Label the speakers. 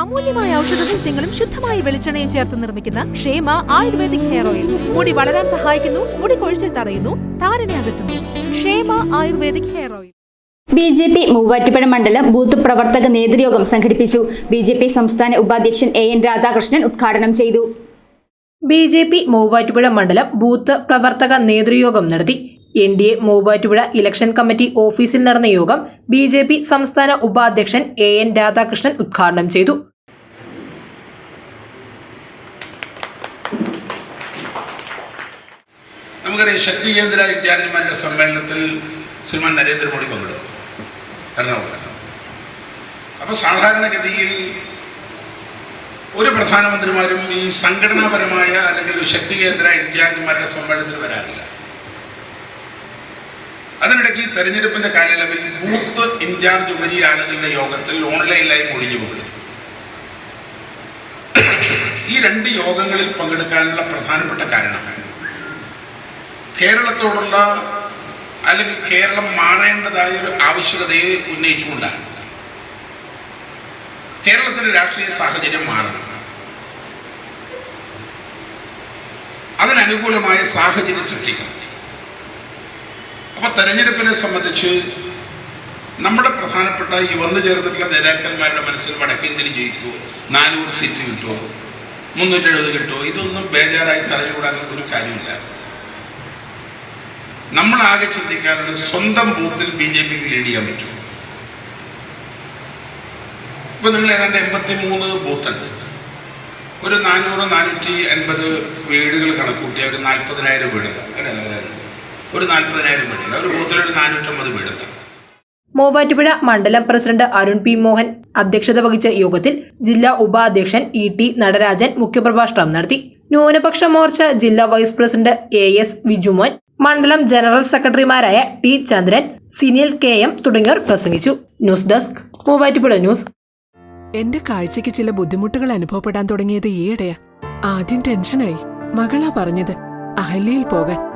Speaker 1: അമൂല്യമായ ഔഷധ സസ്യങ്ങളും ശുദ്ധമായ വെളിച്ചെണ്ണയും ചേർത്ത് നിർമ്മിക്കുന്ന ക്ഷേമ ആയുർവേദിക് ഹെയർ ഓയിൽ. മുടി വളരാൻ സഹായിക്കുന്നു മുടി കൊഴിച്ചിൽ തടയുന്നു താരനെ അകറ്റുന്നു. Kshema ayurvedic hair oil.
Speaker 2: B J P Muvattupuzha മണ്ഡലം ബൂത്ത് പ്രവർത്തക നേതൃയോഗം സംഘടിപ്പിച്ചു. ബി ജെ പി സംസ്ഥാന ഉപാധ്യക്ഷൻ എ എൻ രാധാകൃഷ്ണൻ ഉദ്ഘാടനം ചെയ്തു.
Speaker 3: ബി ജെ പി മൂവാറ്റുപുഴ മണ്ഡലം ബൂത്ത് പ്രവർത്തക നേതൃയോഗം നടത്തി N D A Muvattupuzha election committee ഓഫീസിൽ നടന്ന യോഗം ബി ജെ പി സംസ്ഥാന ഉപാധ്യക്ഷൻ എ എൻ രാധാകൃഷ്ണൻ ഉദ്ഘാടനം ചെയ്തു.
Speaker 4: നമുക്കറിയാം ശക്തി കേന്ദ്ര വിദ്യാർത്ഥിമാരുടെ സമ്മേളനത്തിൽ ശ്രീമാൻ നരേന്ദ്രമോദി പങ്കെടുത്തു. എറണാകുളത്ത്. അപ്പോൾ സാധാരണഗതിയിൽ ഒരു പ്രധാനമന്ത്രിമാരും ഈ സംഘടനാപരമായ അല്ലെങ്കിൽ ശക്തി കേന്ദ്ര വിദ്യാർത്ഥിമാരുടെ സമ്മേളനത്തിൽ വരാറില്ല. അതിനിടയ്ക്ക് ഈ തെരഞ്ഞെടുപ്പിന്റെ കാലയളവിൽ ബൂത്ത് ഇൻചാർജ് ഉപരി ആളുകളുടെ യോഗത്തിൽ ഓൺലൈനിലായി ഒഴിഞ്ഞു പോകുന്നു ഈ രണ്ട് യോഗങ്ങളിൽ പങ്കെടുക്കാനുള്ള പ്രധാനപ്പെട്ട കാരണം കേരളത്തോടുള്ള അല്ലെങ്കിൽ കേരളം മാറേണ്ടതായ ഒരു ആവശ്യകതയെ ഉന്നയിച്ചുകൊണ്ടാണ്. കേരളത്തിന്റെ രാഷ്ട്രീയ സാഹചര്യം മാറണം. അതിനനുകൂലമായ സാഹചര്യം സൃഷ്ടിക്കണം. അപ്പൊ തെരഞ്ഞെടുപ്പിനെ സംബന്ധിച്ച് നമ്മുടെ പ്രധാനപ്പെട്ട ഈ വന്നു ചേർന്നിട്ടുള്ള നേതാക്കന്മാരുടെ മനസ്സിൽ വടക്കേന്ത്യയിൽ ജയിക്കുമോ നാനൂറ് സീറ്റ് കിട്ടുമോ മുന്നൂറ്റി എഴുപത് കിട്ടുമോ ഇതൊന്നും ബേജാറായി തലയൂടാൻ ഒരു കാര്യമില്ല. നമ്മൾ ആകെ ചിന്തിക്കാറുണ്ട് സ്വന്തം ബൂത്തിൽ ബി ജെ പിക്ക് ലീഡ് ചെയ്യാൻ പറ്റും ഇപ്പൊ നിങ്ങൾ ഏതാണ്ട് എൺപത്തി മൂന്ന് ബൂത്തുണ്ട്. ഒരു നാനൂറ് നാനൂറ്റി അൻപത് വീടുകൾ കണക്കൂട്ടിയ ഒരു നാൽപ്പതിനായിരം വീടുകൾ. അങ്ങനെ. ഒരു നാൽപ്പതിനായിരം വീടുണ്ട് ഒരു ബൂത്തിലൊരു നാനൂറ്റമ്പത് വീടുണ്ട്.
Speaker 3: മൂവാറ്റുപുഴ മണ്ഡലം പ്രസിഡന്റ് അരുൺ പി മോഹൻ അധ്യക്ഷത വഹിച്ച യോഗത്തിൽ ജില്ലാ ഉപാധ്യക്ഷൻ ഇ ടി നടരാജൻ മുഖ്യപ്രഭാഷണം നടത്തി. ന്യൂനപക്ഷ മോർച്ച ജില്ലാ vice president A S Vijumon മണ്ഡലം ജനറൽ സെക്രട്ടറിമാരായ T Chandran Sinil K M തുടങ്ങിയവർ പ്രസംഗിച്ചു. News desk Muvattupuzha news.
Speaker 5: എന്റെ കാഴ്ചയ്ക്ക് ചില ബുദ്ധിമുട്ടുകൾ അനുഭവപ്പെടാൻ തുടങ്ങിയത് ഈയിടെയാ. ആദ്യം ടെൻഷനായി. മകളാ പറഞ്ഞത് അഹല്യയിൽ പോകാൻ.